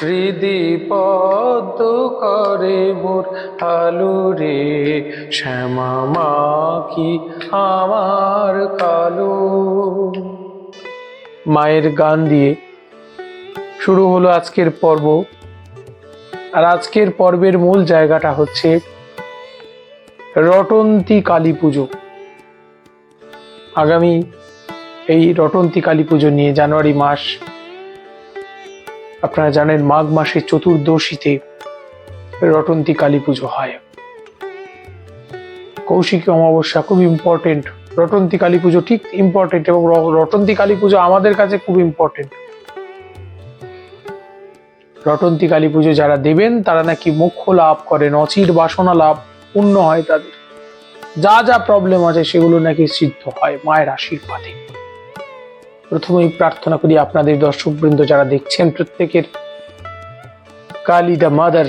হৃদি পদ্ম করে মোর আলু রে শ্যামা কি আমার কালো। মায়ের গান দিয়ে শুরু হলো আজকের পর্ব। আর আজকের পর্বের মূল জায়গাটা হচ্ছে রটন্তী কালী পুজো। আগামী এই রটন্তী কালী পুজো নিয়ে জানুয়ারি মাস আপনারা জানেন মাঘ মাসের চতুর্দশীতে রটন্তী কালী পুজো হয়। কৌশিকী অমাবস্যা খুব ইম্পর্টেন্ট রটন্তী কালী পুজো ঠিক ইম্পর্টেন্ট এবং রটন্তী কালী পুজো আমাদের কাছে খুব ইম্পর্টেন্ট রটন্তী কালী পুজো যারা দেবেন, তারা নাকি মোক্ষ লাভ করেন, অচির বাসনা লাভ পূর্ণ হয় তাদের। যা যা প্রবলেম আছে সেগুলো নাকি সিদ্ধ হয় মায়ের আশীর্বাদে। প্রথমেই প্রার্থনা করি আপনাদের দর্শকবৃন্দ যারা দেখছেন, প্রত্যেকের কালী দ্য মাদার,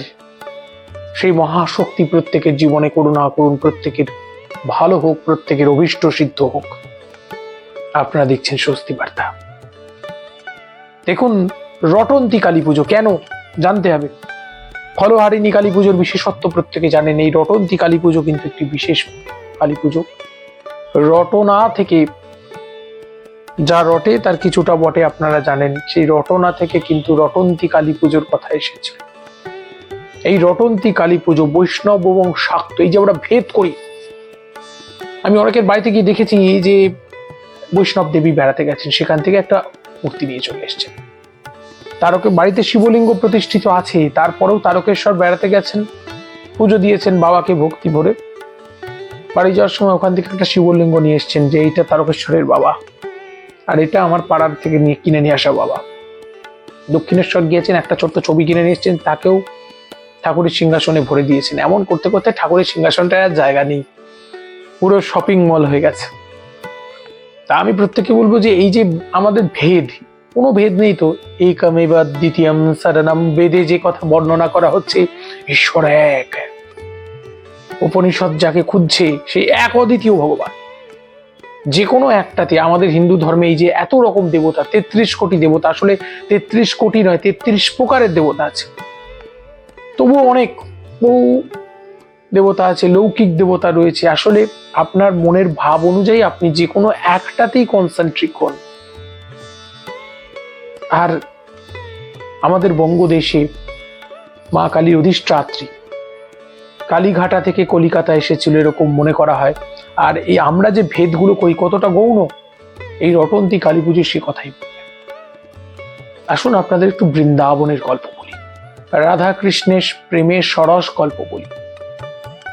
সেই মহাশক্তি প্রত্যেকের জীবনে করুণা করুন, প্রত্যেকের ভালো হোক, প্রত্যেকের অভিষ্ট সিদ্ধ হোক। আপনারা দেখছেন স্বস্তি বার্তা। দেখুন, রটন্তী কালী পুজো কেন জানতে হবে? ফলহারিণী কালী পুজোর বিশেষত্ব প্রত্যেকে জানেন, এই রটন্তী কালী পুজো কিন্তু একটি বিশেষ কালী পুজো। রটনা থেকে যা রটে, তার কিছুটা বটে আপনারা জানেন। সেই রটনা থেকে কিন্তু রটন্তী কালী পুজোর কথা এসেছে। এই রটন্তী কালী পুজো বৈষ্ণব এবং শাক্ত, এই যে আমরা ভেদ করি। আমি অনেকের বাড়িতে গিয়ে দেখেছি যে বৈষ্ণব দেবী বেড়াতে গেছেন, সেখান থেকে একটা মূর্তি নিয়ে চলে এসছেন। তারকে, বাড়িতে শিবলিঙ্গ প্রতিষ্ঠিত আছে, তারপরেও তারকেশ্বর বেড়াতে গেছেন, পুজো দিয়েছেন বাবাকে ভক্তি ভরে। বাড়ি যাওয়ার সময় ওখান থেকে একটা শিবলিঙ্গ নিয়ে এসছেন যে এইটা তারকেশ্বরের বাবা। আর এটা আমার পাড়ার থেকে নিয়ে কিনে নিয়ে আসা বাবা। দক্ষিণেশ্বর গিয়েছেন, একটা ছোট্ট ছবি কিনে নিয়ে এসছেন, তাকেও ঠাকুরের সিংহাসনে ভরে দিয়েছেন। এমন করতে করতে ঠাকুরের সিংহাসনটা আর জায়গা নেই। পুরো শপিং মল হয়ে গেছে। তা আমি প্রত্যেককে বলব যে, এই যে আমাদের ভেদ, কোনো ভেদ নেই তো? এই কামে বা দ্বিতীয়ম সারানাম বেদে যে কথা বর্ণনা করা হচ্ছে, ঈশ্বর এক। উপনিষদ যাকে খুঁজছে, সেই এক অদ্বিতীয় ভগবান। যে কোনো একটাতে আমাদের হিন্দু ধর্মে এই যে এত রকম দেবতা, তেত্রিশ কোটি দেবতা, আসলে তেত্রিশ কোটি নয়, তেত্রিশ প্রকারের দেবতা আছে। তবুও অনেক বহু দেবতা আছে, লৌকিক দেবতা রয়েছে। আসলে আপনার মনের ভাব অনুযায়ী আপনি যে কোনো একটাতেই কনসেন্ট্রিক হন। আর আমাদের বঙ্গদেশে মা কালীর অধিষ্ঠাত্রী কালীঘাটা থেকে কলিকাতা এসেছিল এরকম মনে করা হয়। আর এই আমরা যে ভেদগুলো করি, কতটা গৌণ, এই রটন্তী কালী পুজোর সে কথাই। আসুন আপনাদের একটু বৃন্দাবনের গল্প বলি রাধা কৃষ্ণের প্রেমের সরস গল্প বলি।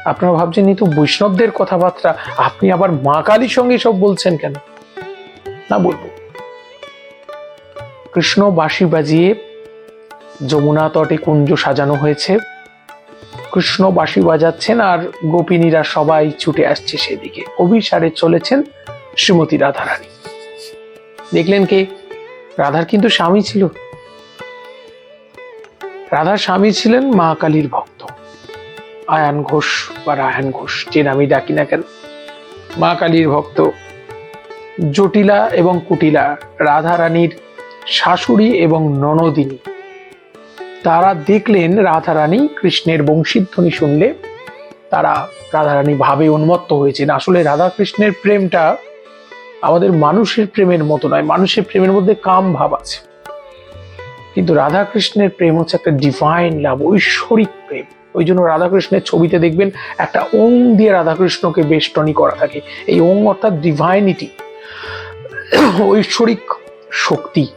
আপনারা ভাবছেন এই তো বৈষ্ণবদের কথাবার্তা, আপনি আবার মা কালীর সঙ্গে সব বলছেন কেন? না বলব। কৃষ্ণ বাঁশি বাজিয়ে যমুনা তটে কুঞ্জ সাজানো হয়েছে। কৃষ্ণ বাঁশি বাজাচ্ছেন আর গোপিনীরা সবাই ছুটে আসছে সেদিকে। অভিসারে চলেছেন শ্রীমতী রাধারানী। দেখলেন কে? রাধার কিন্তু স্বামী ছিল। রাধার স্বামী ছিলেন মা কালীর ভক্ত। আয়ান ঘোষ বা রায়ান ঘোষ, যে নামই ডাকি না কেন। মা কালীর ভক্ত। জটিলা এবং কুটিলা, রাধারানীর শাশুড়ি এবং ননদিনী। তারা দেখলেন রাধারানী কৃষ্ণের বংশীধ্বনি শুনলে, তারা রাধারানী ভাবে উন্মত্ত হয়েছেন। আসলে রাধা কৃষ্ণের প্রেমটা আমাদের মানুষের প্রেমের মতো নয়, মানুষের প্রেমের মধ্যে কাম ভাব আছে। কিন্তু রাধা কৃষ্ণের প্রেম হচ্ছে একটা ডিভাইন লাভ ঐশ্বরিক প্রেম। ওই জন্য রাধাকৃষ্ণের ছবিতে দেখবেন একটা ওং দিয়ে রাধাকৃষ্ণকে বেষ্টনী করা থাকে। এই ওং অর্থাৎ ডিভাইনিটি ঐশ্বরিক শক্তি।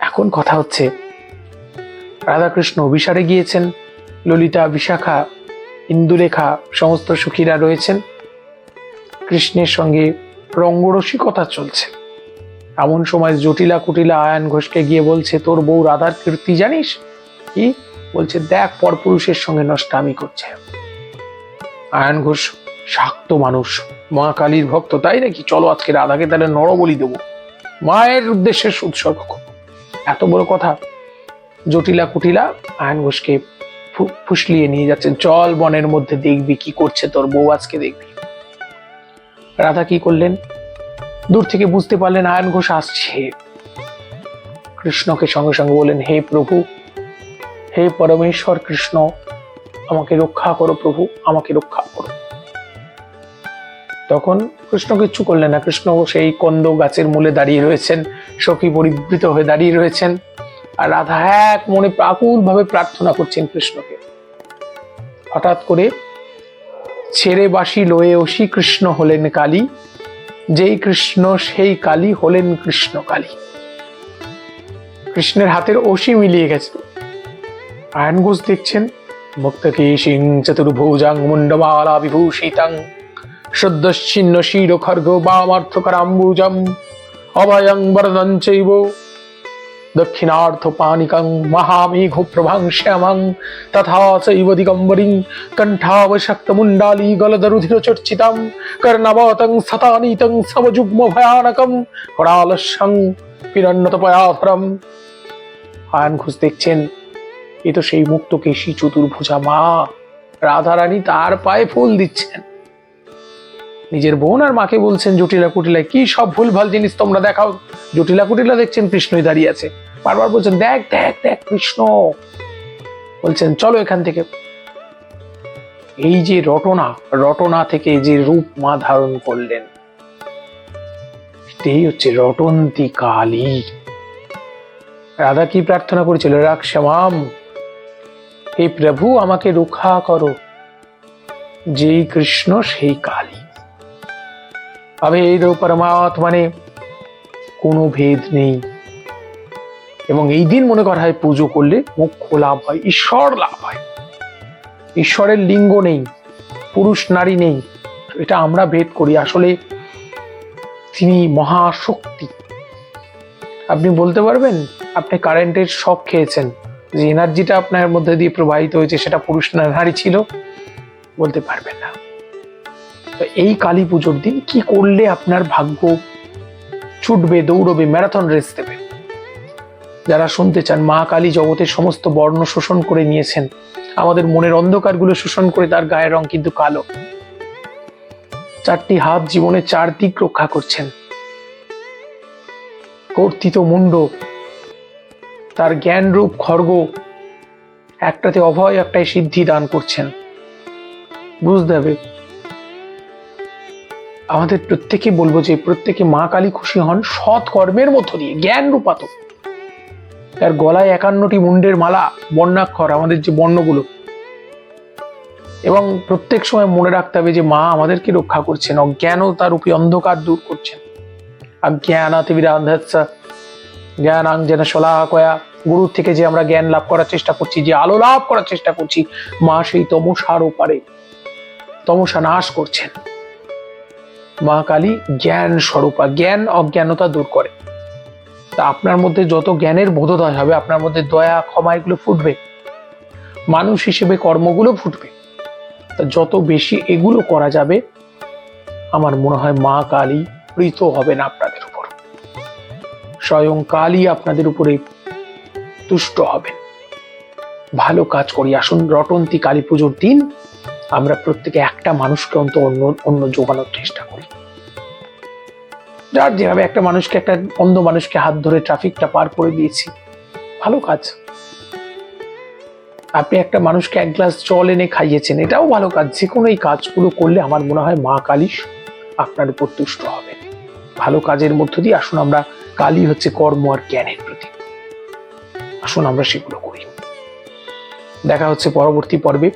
এখন কথা হচ্ছে রাধাকৃষ্ণ অভিসারে গিয়েছেন। ললিতা, বিশাখা ইন্দুলেখা সমস্ত সুখীরা রয়েছেন। কৃষ্ণের সঙ্গে রঙ্গরসিকতা চলছে। এমন সময় জটিলা কুটিলা আয়ান ঘোষকে গিয়ে বলছে, তোর বউ রাধার কীর্তি জানিস? কি? বলছে, দেখ, পরপুরুষের সঙ্গে নষ্টামি করছে। আয়ন ঘোষ, শাক্ত মানুষ মা কালীর ভক্ত, তাই নাকি? চলো আজকে রাধাকে তাহলে নরবলি দেবো। মায়ের উদ্দেশ্যে উৎসর্গ। এত বড় কথা? জটিলা কুটিলা আয়ন ঘোষকে ফুসলিয়ে নিয়ে যাচ্ছেন। চল বনের মধ্যে দেখবি কি করছে তোর বউ আজকে দেখবি। রাধা কি করলেন? দূর থেকে বুঝতে পারলেন আয়ন ঘোষ আসছে। কৃষ্ণকে সঙ্গে সঙ্গে বললেন, হে প্রভু, হে পরমেশ্বর কৃষ্ণ, আমাকে রক্ষা করো প্রভু, আমাকে রক্ষা করো। তখন কৃষ্ণ কিচ্ছু করলেন না। কৃষ্ণ সেই কন্দ গাছের মূলে দাঁড়িয়ে রয়েছেন, সখী পরিবৃত হয়ে দাঁড়িয়ে রয়েছেন। আর রাধা এক মনে আকুল ভাবে প্রার্থনা করছেন কৃষ্ণকে। হঠাৎ করে ছেড়ে বাসি লয়ে ওসি কৃষ্ণ হলেন কালী, যেই কৃষ্ণ সেই কালী হলেন কৃষ্ণ কালী। কৃষ্ণের হাতের ওসি মিলিয়ে গেছে। আয়ন ঘোষ দেখছেন মুক্তকে সিং চতুর্ভুজাং মুন্ডমালা বিভূষিতাং শুদ্ধশ্চিন্ন শির খর্গ বামার্থকরাম্বুজম, অভয়ং বরদং চৈব দক্ষিণার্থ পানিকং মহামেঘ প্রভাং শ্যামং তথা চৈব দিগম্বরিং কণ্ঠাবশক্তমুণ্ডালী গলদরুধির চর্চিতম কর্ণবতং সতানীতং সমযুগ্ম ভয়ানকম হরালস্যং পিরণ্যত পয়াধরম আয়ন ঘোষ দেখছেন এ তো সেই মুক্ত কেশী চতুর্ভুজা মা রাধারানী তার পায়ে ফুল দিচ্ছেন নিজের বোন আর মাকে বলছেন, জটিলা কুটিলা কি সব ভুলভাল জিনিস তোমরা দেখাও? জটিলা কুটিলা দেখছেন কৃষ্ণই দাঁড়িয়ে আছে। বারবার বলছেন, দেখ দেখ দেখ কৃষ্ণ। বলছেন, চলো এখান থেকে। এই যে রটনা রটনা থেকে যে রূপ মা ধারণ করলেন, এটাই হচ্ছে রটন্তী কালী। রাধা কি প্রার্থনা করেছিল? রাখ শ্যামাম হে প্রভু, আমাকে রক্ষা করো। যেই কৃষ্ণ, সেই কালী। অভেদ পরমাত্মানে মানে কোনো ভেদ নেই। এবং এই দিন মনে করা হয় পুজো করলে মোক্ষ লাভ হয়, ঈশ্বর লাভ হয়। ঈশ্বরের লিঙ্গ নেই, পুরুষ নারী নেই এটা আমরা ভেদ করি। আসলে তিনি মহাশক্তি। আপনি বলতে পারবেন, আপনি কারেন্টের শক খেয়েছেন, যে এনার্জিটা আপনার মধ্যে দিয়ে প্রবাহিত হয়েছে, সেটা পুরুষ নারী ছিল, বলতে পারবেন না। তো এই কালী পুজোর দিন কি করলে আপনার ভাগ্য ছুটবে, দৌড়বে ম্যারাথন রেস দেবে? যারা শুনতে চান, মা কালী জগতের সমস্ত বর্ণ শোষণ করে নিয়েছেন, আমাদের মনের অন্ধকারগুলো শোষণ করে তার গায়ের রং কিন্তু কালো। চারটি হাত জীবনের চার দিক রক্ষা করছেন। কর্তিত মুন্ড, তার জ্ঞান রূপ খর্গ, একটাতে অভয়, একটাই সিদ্ধি দান করছেন। বুঝতে হবে আমাদের প্রত্যেকে বলব যে প্রত্যেকে মা কালী খুশি হন সৎ কর্মের মধ্য দিয়ে, জ্ঞান রূপাত। তার গলায় একান্নটি মুন্ডের মালা, বর্ণাক্ষর, আমাদের যে বর্ণগুলো। এবং প্রত্যেক সময় মনে রাখতে হবে যে মা আমাদেরকে রক্ষা করছেন অজ্ঞানতা রূপী অন্ধকার দূর করছেন। অজ্ঞানাতিবিরান্ধা জ্ঞান যেন সলাকয়া গুরুর থেকে যে আমরা জ্ঞান লাভ করার চেষ্টা করছি, যে আলো লাভ করার চেষ্টা করছি, মা সেই তমসার ওপারে, তমসা নাশ করছেন। মা কালী জ্ঞান স্বরূপা, জ্ঞান অজ্ঞানতা দূর করে। তা আপনার মধ্যে যত জ্ঞানের বোধোদয় হবে, আপনার মধ্যে দয়া, ক্ষমা এগুলো ফুটবে। মানুষ হিসেবে কর্মগুলো ফুটবে। তা যত বেশি এগুলো করা যাবে, আমার মনে হয় মা কালী প্রীত হবেন আপনাদের উপর। স্বয়ং কালী আপনাদের উপরে তুষ্ট হবেন। ভালো কাজ করি। আসুন রটন্তী কালী পুজোর দিন আমরা প্রত্যেকে একটা মানুষকে অন্ত অন্য অন্য যোগানোর চেষ্টা করি। যার যেভাবে একটা মানুষকে, একটা অন্ধ মানুষকে হাত ধরে ট্রাফিকটা পার করে দিয়েছি, ভালো কাজ। আপনি একটা মানুষকে এক গ্লাস জল এনে খাইয়েছেন, এটাও ভালো কাজ। যে কোনো এই কাজগুলো করলে আমার মনে হয় মা কালী আপনার উপর তুষ্ট হবে। ভালো কাজের মধ্য দিয়ে আসুন আমরা, কালী হচ্ছে কর্ম আর জ্ঞানের প্রতি আসুন আমরা সেগুলো করি। দেখা হচ্ছে পরবর্তী পর্বে।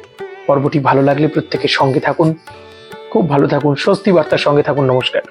পর্বটি ভালো লাগলে প্রত্যেকের সঙ্গে থাকুন। খুব ভালো থাকুন। স্বস্তি বার্তার সঙ্গে থাকুন। নমস্কার।